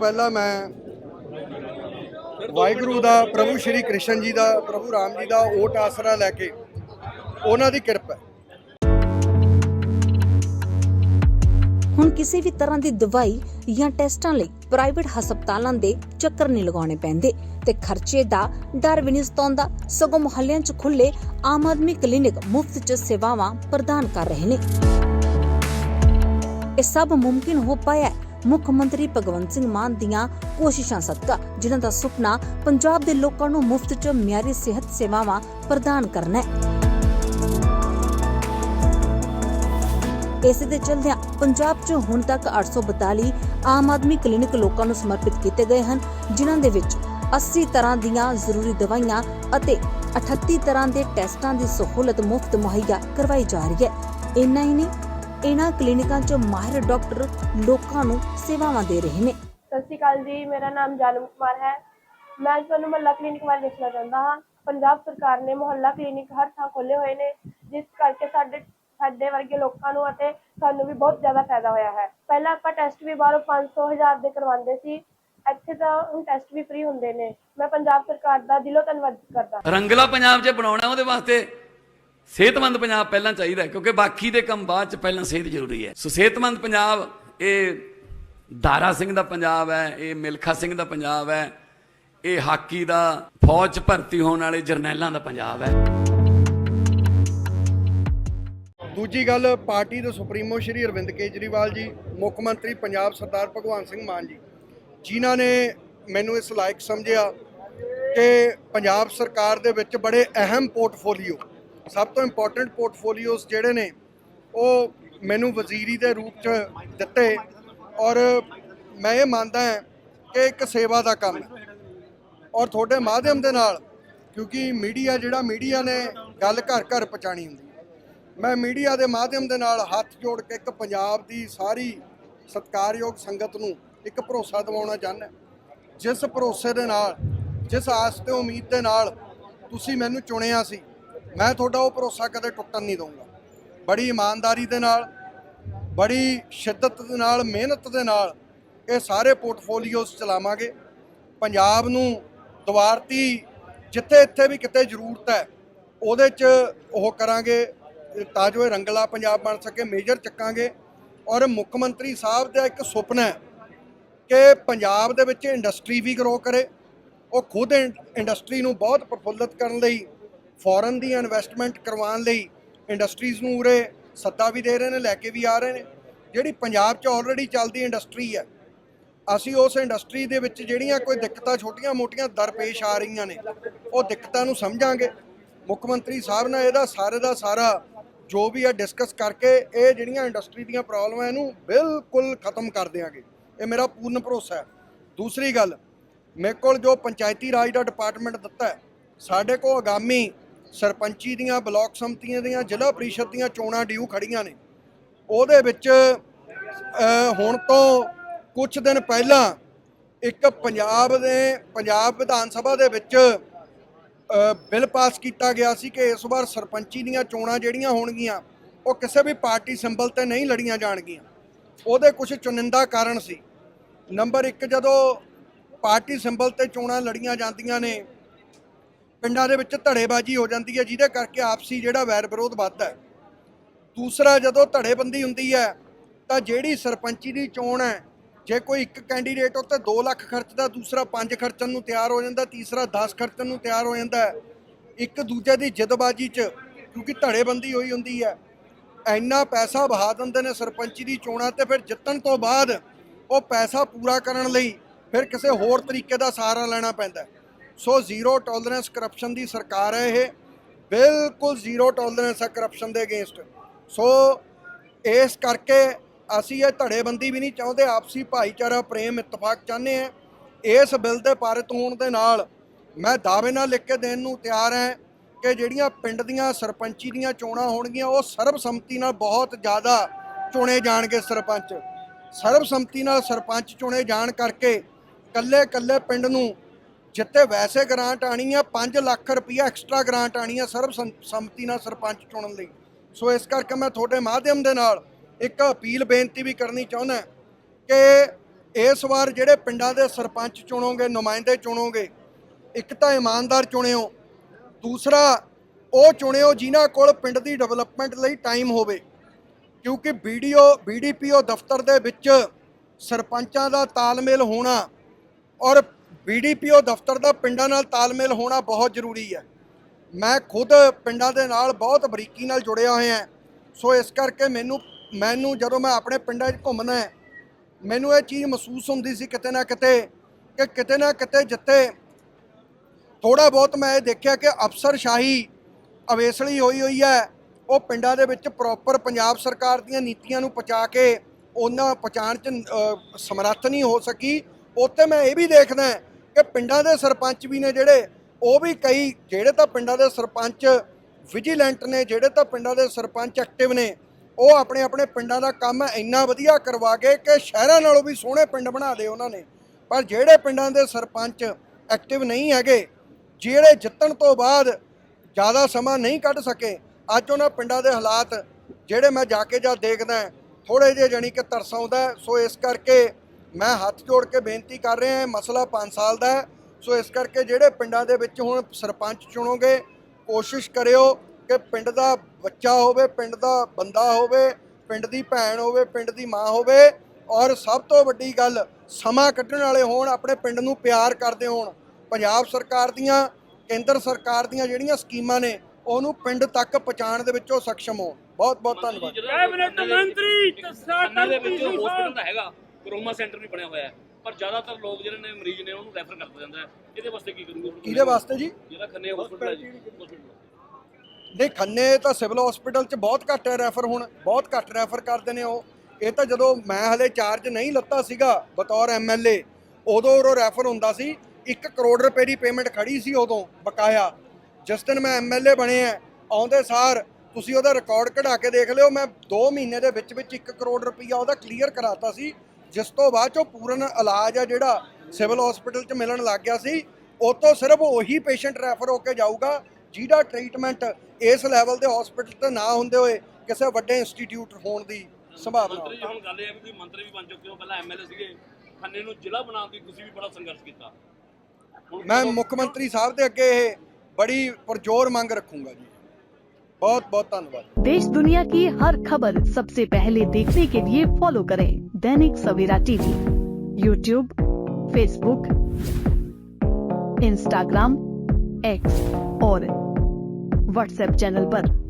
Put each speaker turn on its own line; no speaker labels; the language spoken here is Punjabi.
ਪਹਿਲਾਂ ਮੈਂ ਵਾਹਿਗੁਰੂ ਦਾ, ਪ੍ਰਭੂ ਸ਼੍ਰੀ ਕ੍ਰਿਸ਼ਨ ਜੀ ਦਾ, ਪ੍ਰਭੂ ਰਾਮ ਜੀ ਦਾ ਓਟ ਆਸਰਾ ਲੈ ਕੇ ਉਹਨਾਂ ਦੀ ਕਿਰਪਾ
ਹੁਣ ਕਿਸੇ ਵੀ ਤਰ੍ਹਾਂ ਦੀ ਦਵਾਈ ਜਾਂ ਟੈਸਟਾਂ ਲਈ ਪ੍ਰਾਈਵੇਟ ਹਸਪਤਾਲਾਂ ਦੇ ਚੱਕਰ ਨਹੀਂ ਲਗਾਉਣੇ ਪੈਂਦੇ ਤੇ ਖਰਚੇ ਦਾ ਡਰ ਵੀ ਨਹੀਂ ਸਤਾਉਂਦਾ। ਸਗੋਂ ਮੁਹੱਲਿਆਂ 'ਚ ਖੁੱਲੇ ਆਮ ਆਦਮੀ ਕਲੀਨਿਕ ਮੁਫਤ 'ਚ ਸੇਵਾਵਾਂ ਪ੍ਰਦਾਨ ਕਰ ਰਹੇ ਨੇ। ਇਹ ਸਭ ਮੁਮਕਿਨ ਹੋ ਪਾਇਆ ਮੁੱਖ ਮੰਤਰੀ ਭਗਵੰਤ ਸਿੰਘ ਮਾਨ ਦੀਆਂ ਕੋਸ਼ਿਸ਼ਾਂ ਸਦਕਾ, ਜਿਨ੍ਹਾਂ ਦਾ ਸੁਪਨਾ ਪੰਜਾਬ ਦੇ ਲੋਕਾਂ ਨੂੰ ਮੁਫਤ 'ਚ ਮਿਆਰੀ ਸਿਹਤ ਸੇਵਾਵਾਂ ਪ੍ਰਦਾਨ ਕਰਨਾ ਹੈ। ਇਸੇ ਦੇ ਚਲਦਿਆਂ ਪੰਜਾਬ 'ਚ ਹੁਣ ਤੱਕ 842 ਆਮ ਆਦਮੀ ਕਲੀਨਿਕ ਲੋਕਾਂ ਨੂੰ ਸਮਰਪਿਤ ਕੀਤੇ ਗਏ ਹਨ, ਜਿਨ੍ਹਾਂ ਦੇ ਵਿੱਚ 80 ਤਰ੍ਹਾਂ ਦੀਆਂ ਜ਼ਰੂਰੀ ਦਵਾਈਆਂ ਅਤੇ 38 ਤਰ੍ਹਾਂ ਦੇ ਟੈਸਟਾਂ ਦੀ ਸਹੂਲਤ ਮੁਫਤ ਮੁਹੱਈਆ ਕਰਵਾਈ ਜਾ ਰਹੀ ਹੈ। ਇੰਨਾ ਹੀ ਨਹੀਂ ਇਹਨਾਂ ਕਲੀਨਿਕਾਂ 'ਚ ਮਾਹਿਰ ਡਾਕਟਰ ਲੋਕਾਂ ਨੂੰ ਸੇਵਾਵਾਂ ਦੇ ਰਹੇ ਨੇ।
ਸਤਿ ਸ਼੍ਰੀ ਅਕਾਲ ਜੀ ਮੇਰਾ ਨਾਮ ਜਾਨਮ ਕੁਮਾਰ ਹੈ। ਮੈਂ ਅੱਜ ਤੁਹਾਨੂੰ ਮੁਹੱਲਾ ਕਲੀਨਿਕ ਬਾਰੇ ਦੱਸਣਾ ਚਾਹੁੰਦਾ ਹਾਂ। ਪੰਜਾਬ ਸਰਕਾਰ ਨੇ ਮੁਹੱਲਾ ਕਲੀਨਿਕ ਹਰ ਥਾਂ ਖੋਲ੍ਹੇ ਹੋਏ ਨੇ ਜਿਸ ਕਰਕੇ ਸਾਡੇ ਸਾਡੇ ਵਰਗੇ ਲੋਕਾਂ ਨੂੰ ਅਤੇ ਸਾਨੂੰ ਵੀ ਬਹੁਤ ਜ਼ਿਆਦਾ ਫਾਇਦਾ ਹੋਇਆ ਹੈ। ਪਹਿਲਾਂ ਆਪਾਂ ਟੈਸਟ ਵੀ ਬਾਹਰੋਂ 500 ਹਜ਼ਾਰ ਦੇ ਕਰਵਾਉਂਦੇ ਸੀ। ਇੱਥੇ ਤਾਂ ਹੁਣ ਟੈਸਟ ਵੀ ਫ੍ਰੀ ਹੁੰਦੇ ਨੇ। ਮੈਂ ਪੰਜਾਬ ਸਰਕਾਰ ਦਾ ਦਿਲੋਂ ਧੰਨਵਾਦ ਕਰਦਾ
ਰੰਗਲਾ ਪੰਜਾਬ ਜੇ ਬਣਾਉਣਾ ਉਹਦੇ ਵਾਸਤੇ। ਸਿਹਤਮੰਦ ਪੰਜਾਬ ਪਹਿਲਾਂ ਚਾਹੀਦਾ ਕਿਉਂਕਿ ਬਾਕੀ ਦੇ ਕੰਮ ਬਾਅਦ ਚ ਪਹਿਲਾਂ ਸਿਹਤ ਜ਼ਰੂਰੀ ਹੈ। ਸੋ ਸਿਹਤਮੰਦ ਪੰਜਾਬ, ਇਹ ਦਾਰਾ ਸਿੰਘ ਦਾ ਪੰਜਾਬ ਹੈ, ਇਹ ਮਿਲਖਾ ਸਿੰਘ ਦਾ ਪੰਜਾਬ ਹੈ, ਇਹ ਹਾਕੀ ਦਾ ਫੌਜ ਚ ਭਰਤੀ ਹੋਣ ਵਾਲੇ ਜਰਨੈਲਾਂ ਦਾ ਪੰਜਾਬ ਹੈ।
ਦੂਜੀ ਗੱਲ, ਪਾਰਟੀ ਦੇ ਸੁਪਰੀਮੋ ਸ਼੍ਰੀ ਅਰਵਿੰਦ ਕੇਜਰੀਵਾਲ ਜੀ, ਮੁੱਖ ਮੰਤਰੀ ਪੰਜਾਬ ਸਰਦਾਰ ਭਗਵੰਤ ਸਿੰਘ ਮਾਨ ਜੀ। ਜਿਨ੍ਹਾਂ ਨੇ ਮੈਨੂੰ ਇਸ ਲਾਇਕ ਸਮਝਿਆ ਕਿ ਪੰਜਾਬ ਸਰਕਾਰ ਦੇ ਵਿੱਚ ਬੜੇ ਅਹਿਮ ਪੋਰਟਫੋਲੀਓ ਸਭ ਤੋਂ ਇੰਪੋਰਟੈਂਟ ਪੋਰਟਫੋਲੀਓਸ ਜਿਹੜੇ ਨੇ, ਉਹ ਮੈਨੂੰ ਵਜ਼ੀਰੀ ਦੇ ਰੂਪ 'ਚ ਦਿੱਤੇ ਔਰ ਮੈਂ ਇਹ ਮੰਨਦਾ ਹਾਂ ਕਿ ਇੱਕ ਸੇਵਾ ਦਾ ਕੰਮ ਹੈ। ਔਰ ਤੁਹਾਡੇ ਮਾਧਿਅਮ ਦੇ ਨਾਲ, ਕਿਉਂਕਿ ਮੀਡੀਆ ਜਿਹੜਾ ਮੀਡੀਆ ਨੇ ਗੱਲ ਘਰ ਘਰ ਪਹੁੰਚਾਣੀ ਹੁੰਦੀ ਮੈਂ ਮੀਡੀਆ ਦੇ ਮਾਧਿਅਮ ਦੇ ਨਾਲ ਹੱਥ ਜੋੜ ਕੇ ਇੱਕ ਪੰਜਾਬ ਦੀ ਸਾਰੀ ਸਤਿਕਾਰਯੋਗ ਸੰਗਤ ਨੂੰ ਇੱਕ ਭਰੋਸਾ ਦਿਵਾਉਣਾ ਚਾਹੁੰਦਾ ਜਿਸ ਭਰੋਸੇ ਦੇ ਨਾਲ, ਜਿਸ ਆਸ ਤੇ ਉਮੀਦ ਦੇ ਨਾਲ ਤੁਸੀਂ ਮੈਨੂੰ ਚੁਣਿਆ ਸੀ ਮੈਂ ਤੁਹਾਡਾ ਉਹ ਭਰੋਸਾ ਕਦੇ ਟੁੱਟਣ ਨਹੀਂ ਦਊਂਗਾ। ਬੜੀ ਇਮਾਨਦਾਰੀ ਦੇ ਨਾਲ, ਬੜੀ ਸ਼ਿੱਦਤ ਦੇ ਨਾਲ, ਮਿਹਨਤ ਦੇ ਨਾਲ ਇਹ ਸਾਰੇ ਪੋਰਟਫੋਲੀਓਜ਼ ਚਲਾਵਾਂਗੇ। ਪੰਜਾਬ ਨੂੰ ਦੁਆਰਤੀ ਜਿੱਥੇ ਇੱਥੇ ਵੀ ਕਿਤੇ ਜ਼ਰੂਰਤ ਹੈ, ਉਹਦੇ 'ਚ ਉਹ ਕਰਾਂਗੇ। ਤਾਂ ਜੋ ਇਹ ਰੰਗਲਾ ਪੰਜਾਬ ਬਣ ਸਕੇ, ਮੇਜਰ ਚੱਕਾਂਗੇ। ਔਰ ਮੁੱਖ ਮੰਤਰੀ ਸਾਹਿਬ ਦਾ ਇੱਕ ਸੁਪਨਾ ਹੈ ਕਿ ਪੰਜਾਬ ਦੇ ਵਿੱਚ ਇੰਡਸਟਰੀ ਵੀ ਗਰੋ ਕਰੇ। ਉਹ ਖੁਦ ਇੰਡਸਟਰੀ ਨੂੰ ਬਹੁਤ ਪ੍ਰਫੁੱਲਤ ਕਰਨ ਲਈ ਫੋਰਨ ਦੀ ਇਨਵੈਸਟਮੈਂਟ ਕਰਵਾਉਣ ਲਈ ਇੰਡਸਟਰੀਜ਼ ਨੂੰ ਉਰੇ ਸੱਦਾ ਵੀ ਦੇ ਰਹੇ ਨੇ, ਲੈ ਕੇ ਵੀ ਆ ਰਹੇ ਨੇ। ਜਿਹੜੀ ਪੰਜਾਬ 'ਚ ਆਲਰੇਡੀ ਚੱਲਦੀ ਇੰਡਸਟਰੀ ਹੈ, ਅਸੀਂ ਉਸ ਇੰਡਸਟਰੀ ਦੇ ਵਿੱਚ ਜਿਹੜੀਆਂ ਕੋਈ ਦਿੱਕਤਾਂ ਛੋਟੀਆਂ-ਮੋਟੀਆਂ ਦਰਪੇਸ਼ ਆ ਰਹੀਆਂ ਨੇ, ਉਹ ਦਿੱਕਤਾਂ ਨੂੰ ਸਮਝਾਂਗੇ। ਮੁੱਖ ਮੰਤਰੀ ਸਾਹਿਬ ਨਾਲ ਇਹਦਾ ਸਾਰੇ ਦਾ ਸਾਰਾ ਜੋ ਵੀ ਹੈ ਡਿਸਕਸ ਕਰਕੇ ਇਹ ਜਿਹੜੀਆਂ ਇੰਡਸਟਰੀ ਦੀਆਂ ਪ੍ਰੋਬਲਮਾਂ ਇਹਨੂੰ ਬਿਲਕੁਲ ਖਤਮ ਕਰ ਦਿਆਂਗੇ। ਇਹ ਮੇਰਾ ਪੂਰਨ ਭਰੋਸਾ ਹੈ। ਦੂਸਰੀ ਗੱਲ, ਮੇਰੇ ਕੋਲ ਜੋ ਪੰਚਾਇਤੀ ਰਾਜ ਦਾ ਡਿਪਾਰਟਮੈਂਟ ਦਿੱਤਾ ਸਾਡੇ ਕੋਲ ਆਗਾਮੀ ਸਰਪੰਚੀ ਦੀਆਂ, ਬਲਾਕ ਸੰਮਤੀਆਂ ਦੀਆਂ, ਜ਼ਿਲ੍ਹਾ ਪ੍ਰੀਸ਼ਦ ਦੀਆਂ ਚੋਣਾਂ ਡਿਊ ਖੜੀਆਂ ਨੇ। ਉਹਦੇ ਵਿੱਚ ਹੁਣ ਤੋਂ ਕੁਝ ਦਿਨ ਪਹਿਲਾਂ ਇੱਕ ਪੰਜਾਬ ਦੇ, ਪੰਜਾਬ ਵਿਧਾਨ ਸਭਾ ਦੇ ਵਿੱਚ ਬਿੱਲ ਪਾਸ ਕੀਤਾ ਗਿਆ ਸੀ ਕਿ ਇਸ ਵਾਰ ਸਰਪੰਚੀ ਦੀਆਂ ਚੋਣਾਂ ਜਿਹੜੀਆਂ ਹੋਣਗੀਆਂ, ਉਹ ਕਿਸੇ ਵੀ ਪਾਰਟੀ ਸਿੰਬਲ ਤੇ ਨਹੀਂ ਲੜੀਆਂ ਜਾਣਗੀਆਂ। ਉਹਦੇ ਕੁਝ ਚੁਨਿੰਦਾ ਕਾਰਨ ਸੀ। ਨੰਬਰ 1 ਜਦੋਂ ਪਾਰਟੀ ਸਿੰਬਲ ਤੇ ਚੋਣਾਂ ਲੜੀਆਂ ਜਾਂਦੀਆਂ ਨੇ ਪਿੰਡਾਂ ਦੇ ਵਿੱਚ ਧੜੇਬਾਜ਼ੀ ਹੋ ਜਾਂਦੀ ਹੈ, ਜਿਹਦੇ ਕਰਕੇ ਆਪਸੀ ਜਿਹੜਾ ਵੈਰ ਵਿਰੋਧ ਵੱਧਦਾ ਹੈ। ਦੂਸਰਾ, ਜਦੋਂ ਧੜੇਬੰਦੀ ਹੁੰਦੀ ਹੈ, ਤਾਂ ਜਿਹੜੀ ਸਰਪੰਚੀ ਦੀ ਚੋਣ ਹੈ, ਜੇ ਕੋਈ ਇੱਕ ਕੈਂਡੀਡੇਟ ਉੱਤੇ 2 ਲੱਖ ਖਰਚਦਾ ਦੂਸਰਾ 5 ਖਰਚਣ ਨੂੰ ਤਿਆਰ ਹੋ ਜਾਂਦਾ, ਤੀਸਰਾ 10 ਖਰਚਣ ਨੂੰ ਤਿਆਰ ਹੋ ਜਾਂਦਾ ਇੱਕ ਦੂਜੇ ਦੀ ਜਿੱਦਬਾਜ਼ੀ 'ਚ ਕਿਉਂਕਿ ਧੜੇਬੰਦੀ ਹੋਈ ਹੁੰਦੀ ਹੈ, ਇੰਨਾ ਪੈਸਾ ਵਹਾ ਦਿੰਦੇ ਨੇ ਸਰਪੰਚੀ ਦੀ ਚੋਣਾਂ ਤੇ, ਫਿਰ ਜਿੱਤਣ ਤੋਂ ਬਾਅਦ ਉਹ ਪੈਸਾ ਪੂਰਾ ਕਰਨ ਲਈ ਫਿਰ ਕਿਸੇ ਹੋਰ ਤਰੀਕੇ ਦਾ ਸਹਾਰਾ ਲੈਣਾ ਪੈਂਦਾ ਸੋ ਜ਼ੀਰੋ ਟੋਲਰੈਂਸ ਕਰਪਸ਼ਨ ਦੀ ਸਰਕਾਰ ਹੈ ਇਹ। ਬਿਲਕੁਲ ਜ਼ੀਰੋ ਟੋਲਰੈਂਸ ਹੈ ਕਰਪਸ਼ਨ ਦੇ ਅਗੇਂਸਟ ਸੋ ਇਸ ਕਰਕੇ ਅਸੀਂ ਇਹ ਧੜੇਬੰਦੀ ਵੀ ਨਹੀਂ ਚਾਹੁੰਦੇ, ਆਪਸੀ ਭਾਈਚਾਰਾ, ਪ੍ਰੇਮ, ਇਤਫਾਕ ਚਾਹੁੰਦੇ ਆ ਇਸ ਬਿੱਲ ਦੇ ਪਾਰਿਤ ਹੋਣ ਦੇ ਨਾਲ ਮੈਂ ਦਾਅਵੇ ਨਾਲ ਲਿਖ ਕੇ ਦੇਣ ਨੂੰ ਤਿਆਰ ਹਾਂ ਕਿ ਜਿਹੜੀਆਂ ਪਿੰਡ ਦੀਆਂ ਸਰਪੰਚੀ ਦੀਆਂ ਚੋਣਾਂ ਹੋਣਗੀਆਂ, ਉਹ ਸਰਬਸੰਮਤੀ ਨਾਲ ਬਹੁਤ ਜ਼ਿਆਦਾ ਚੁਣੇ ਜਾਣਗੇ ਸਰਪੰਚ। ਸਰਬਸੰਮਤੀ ਨਾਲ ਸਰਪੰਚ ਚੁਣੇ ਜਾਣ ਕਰਕੇ ਕੱਲੇ ਕੱਲੇ ਪਿੰਡ ਨੂੰ ਜਿੱਥੇ ਵੈਸੇ ਗ੍ਰਾਂਟ ਆਣੀ ਆ 5 ਲੱਖ ਰੁਪਈਆ ਐਕਸਟਰਾ ਗ੍ਰਾਂਟ ਆਣੀ ਆ ਸਰਬਸੰਮਤੀ ਨਾਲ ਸਰਪੰਚ ਚੁਣਨ ਲਈ। ਸੋ ਇਸ ਕਰਕੇ ਮੈਂ ਤੁਹਾਡੇ ਮਾਧਿਅਮ ਦੇ ਨਾਲ ਇੱਕ ਅਪੀਲ ਬੇਨਤੀ ਵੀ ਕਰਨੀ ਚਾਹੁੰਦਾ ਕਿ ਇਸ ਵਾਰ ਜਿਹੜੇ ਪਿੰਡਾਂ ਦੇ ਸਰਪੰਚ ਚੁਣੋਗੇ, ਨੁਮਾਇੰਦੇ ਚੁਣੋਗੇ, ਇੱਕ ਤਾਂ ਇਮਾਨਦਾਰ ਚੁਣਿਓ, ਦੂਸਰਾ ਉਹ ਚੁਣਿਓ ਜਿਨ੍ਹਾਂ ਕੋਲ ਪਿੰਡ ਦੀ ਡਿਵੈਲਪਮੈਂਟ ਲਈ ਟਾਈਮ ਹੋਵੇ। ਕਿਉਂਕਿ ਵੀਡੀਓ ਬੀਡੀਪੀਓ ਦਫ਼ਤਰ ਦੇ ਵਿੱਚ ਸਰਪੰਚਾਂ ਦਾ ਤਾਲਮੇਲ ਹੋਣਾ ਔਰ ਬੀਡੀਪੀਓ ਦਫ਼ਤਰ ਦਾ ਪਿੰਡਾਂ ਨਾਲ ਤਾਲਮੇਲ ਹੋਣਾ ਬਹੁਤ ਜ਼ਰੂਰੀ ਹੈ। ਮੈਂ ਖੁਦ ਪਿੰਡਾਂ ਦੇ ਨਾਲ ਬਹੁਤ ਬਰੀਕੀ ਨਾਲ ਜੁੜਿਆ ਹੋਇਆ ਸੋ ਇਸ ਕਰਕੇ ਮੈਨੂੰ ਮੈਨੂੰ ਜਦੋਂ ਮੈਂ ਆਪਣੇ ਪਿੰਡਾਂ 'ਚ ਘੁੰਮਣਾ ਹੈ, ਮੈਨੂੰ ਇਹ ਚੀਜ਼ ਮਹਿਸੂਸ ਹੁੰਦੀ ਸੀ ਕਿਤੇ ਨਾ ਕਿਤੇ ਕਿ ਕਿਤੇ ਨਾ ਕਿਤੇ ਜਿੱਥੇ ਥੋੜਾ ਬਹੁਤ ਮੈਂ ਇਹ ਦੇਖਿਆ ਕਿ ਅਫਸਰਸ਼ਾਹੀ ਅਵੇਸਲੀ ਹੋਈ ਹੋਈ ਹੈ। ਉਹ ਪਿੰਡਾਂ ਦੇ ਵਿੱਚ ਪ੍ਰੋਪਰ ਪੰਜਾਬ ਸਰਕਾਰ ਦੀਆਂ ਨੀਤੀਆਂ ਨੂੰ ਪਹੁੰਚਾ ਕੇ ਉਹਨਾਂ ਪਹੁੰਚਾਉਣ ਚ ਸਮਰੱਥ ਨਹੀਂ ਹੋ ਸਕੀ। ਉੱਥੇ ਮੈਂ ਇਹ ਵੀ ਦੇਖਦਾ ਕਿ ਪਿੰਡਾਂ ਦੇ ਸਰਪੰਚ ਵੀ ਨੇ ਜਿਹੜੇ, ਉਹ ਵੀ ਕਈ ਜਿਹੜੇ ਤਾਂ ਪਿੰਡਾਂ ਦੇ ਸਰਪੰਚ ਵਿਜੀਲੈਂਟ ਨੇ, ਜਿਹੜੇ ਤਾਂ ਪਿੰਡਾਂ ਦੇ ਸਰਪੰਚ ਐਕਟਿਵ ਨੇ, ਉਹ ਆਪਣੇ ਆਪਣੇ ਪਿੰਡਾਂ ਦਾ ਕੰਮ ਇੰਨਾ ਵਧੀਆ ਕਰਵਾ ਕੇ ਕਿ ਸ਼ਹਿਰਾਂ ਨਾਲੋਂ ਵੀ ਸੋਹਣੇ ਪਿੰਡ ਬਣਾ ਦੇ ਉਹਨਾਂ ਨੇ। ਪਰ ਜਿਹੜੇ ਪਿੰਡਾਂ ਦੇ ਸਰਪੰਚ ਐਕਟਿਵ ਨਹੀਂ ਹੈਗੇ, ਜਿਹੜੇ ਜਿੱਤਣ ਤੋਂ ਬਾਅਦ ਜ਼ਿਆਦਾ ਸਮਾਂ ਨਹੀਂ ਕੱਢ ਸਕੇ, ਅੱਜ ਉਹਨਾਂ ਪਿੰਡਾਂ ਦੇ ਹਾਲਾਤ ਜਿਹੜੇ ਮੈਂ ਜਾ ਕੇ ਜਦ ਦੇਖਦਾ ਥੋੜੇ ਜਿਹੇ ਜਾਣੀ ਕਿ ਤਰਸ ਆਉਂਦਾ ਸੋ ਇਸ ਕਰਕੇ ਮੈਂ ਹੱਥ ਜੋੜ ਕੇ ਬੇਨਤੀ ਕਰ ਰਿਹਾ ਹਾਂ ਮਸਲਾ 5 ਸਾਲ ਦਾ ਹੈ। ਸੋ ਇਸ ਕਰਕੇ ਜਿਹੜੇ ਪਿੰਡਾਂ ਦੇ ਵਿੱਚ ਹੁਣ ਸਰਪੰਚ ਚੁਣੋਗੇ ਕੋਸ਼ਿਸ਼ ਕਰਿਓ ਕਿ ਪਿੰਡ ਦਾ ਬੱਚਾ ਹੋਵੇ ਪਿੰਡ ਦਾ ਬੰਦਾ ਹੋਵੇ ਪਿੰਡ ਦੀ ਭੈਣ ਹੋਵੇ ਪਿੰਡ ਦੀ ਮਾਂ ਹੋਵੇ ਔਰ ਸਭ ਤੋਂ ਵੱਡੀ ਗੱਲ ਸਮਾਂ ਕੱਢਣ ਵਾਲੇ ਹੋਣ ਆਪਣੇ ਪਿੰਡ ਨੂੰ ਪਿਆਰ ਕਰਦੇ ਹੋਣ। ਪੰਜਾਬ ਸਰਕਾਰ ਦੀਆਂ ਕੇਂਦਰ ਸਰਕਾਰ ਦੀਆਂ ਜਿਹੜੀਆਂ ਸਕੀਮਾਂ ਨੇ ਉਹਨੂੰ ਪਿੰਡ ਤੱਕ ਪਹੁੰਚਾਉਣ ਦੇ ਵਿੱਚ ਉਹ ਸક્ષਮ ਹੋਣ। ਬਹੁਤ ਬਹੁਤ ਧੰਨਵਾਦ।
ਕੈਬਨਿਟ ਮੰਤਰੀ ਤਸਾ
ਹਸਪੀਟਲ ਹੈਗਾ? ਕਰੋਮਾ ਸੈਂਟਰ ਵੀ ਬਣਿਆ ਹੋਇਆ ਹੈ। ਪਰ ਜ਼ਿਆਦਾਤਰ ਲੋਕ ਜਿਹੜੇ ਨੇ ਮਰੀਜ਼ ਨੇ ਉਹਨੂੰ ਰੈਫਰ ਕਰ ਜਾਂਦਾ ਹੈ ਇਹਦੇ ਵਾਸਤੇ ਕੀ ਕਰੂਗੇ
ਕਿਹਦੇ ਵਾਸਤੇ ਜੀ?
ਜਿਹੜਾ ਖੰਨੇ ਹਸਪੀਟਲ ਹੈ ਜੀ।
ਨਹੀਂ ਖੰਨੇ ਤਾਂ ਸਿਵਲ ਹਸਪੀਟਲ 'ਚ ਬਹੁਤ ਘੱਟ ਰੈਫਰ ਹੁਣ ਬਹੁਤ ਘੱਟ ਰੈਫਰ ਕਰਦੇ ਨੇ ਉਹ। ਇਹ ਤਾਂ ਜਦੋਂ ਮੈਂ ਹਲੇ ਚਾਰਜ ਨਹੀਂ ਲੱਤਾ ਸੀਗਾ ਬਤੌਰ ਐਮਐਲਏ ਉਦੋਂ ਉਹ ਰੈਫਰ ਹੁੰਦਾ ਸੀ। 1 ਕਰੋੜ ਰੁਪਏ ਦੀ ਪੇਮੈਂਟ ਖੜੀ ਸੀ ਉਦੋਂ ਬਕਾਇਆ। ਜਿਸ ਦਿਨ ਮੈਂ ਐਮਐਲਏ ਬਣਿਆ ਆਉਂਦੇ ਸਾਰ ਤੁਸੀਂ ਉਹਦਾ ਰਿਕਾਰਡ ਕਢਾ ਕੇ ਦੇਖ ਲਿਓ ਮੈਂ 2 ਮਹੀਨੇ ਦੇ ਵਿੱਚ ਵਿੱਚ 1 ਕਰੋੜ ਰੁਪਈਆ ਉਹਦਾ ਕਲੀਅਰ ਕਰਾਤਾ ਸੀ। ਜਿਸ ਤੋਂ ਬਾਅਦ ਚੋਂ ਪੂਰਨ ਇਲਾਜ ਆ ਜਿਹੜਾ ਸਿਵਲ ਹਸਪੀਟਲ 'ਚ ਮਿਲਣ ਲੱਗ ਗਿਆ ਸੀ ਉਹ ਤੋਂ ਸਿਰਫ ਉਹੀ ਪੇਸ਼ੈਂਟ ਰੈਫਰ ਹੋ ਕੇ ਜਾਊਗਾ ਜਿਹਦਾ ਟ੍ਰੀਟਮੈਂਟ ਇਸ ਲੈਵਲ ਦੇ ਹਸਪੀਟਲ ਤੇ ਨਾ ਹੁੰਦੇ ਹੋਏ ਕਿਸੇ ਵੱਡੇ ਇੰਸਟੀਚਿਊਟ ਹੋਣ ਦੀ ਸੰਭਾਵਨਾ
ਮੰਤਰੀ ਜੀ ਹੁਣ ਗੱਲ ਇਹ ਹੈ ਵੀ ਤੁਸੀਂ ਮੰਤਰੀ ਵੀ ਬਣ ਚੁੱਕੇ ਹੋ ਪਹਿਲਾਂ ਐਮਐਲਏ ਸੀਗੇ ਖੰਨੇ ਨੂੰ ਜ਼ਿਲ੍ਹਾ ਬਣਾਉਣ ਦੀ ਤੁਸੀਂ ਵੀ ਬੜਾ ਸੰਘਰਸ਼ ਕੀਤਾ।
ਮੈਂ ਮੁੱਖ ਮੰਤਰੀ ਸਾਹਿਬ ਦੇ ਅੱਗੇ ਇਹ ਬੜੀ ਪੁਰਜੋਰ ਮੰਗ ਰੱਖੂੰਗਾ ਜੀ। बहुत बहुत धन्यवाद
देश दुनिया की हर खबर सबसे पहले देखने के लिए फॉलो करें Dainik Savera TV YouTube Facebook Instagram X और व्हाट्सएप चैनल पर।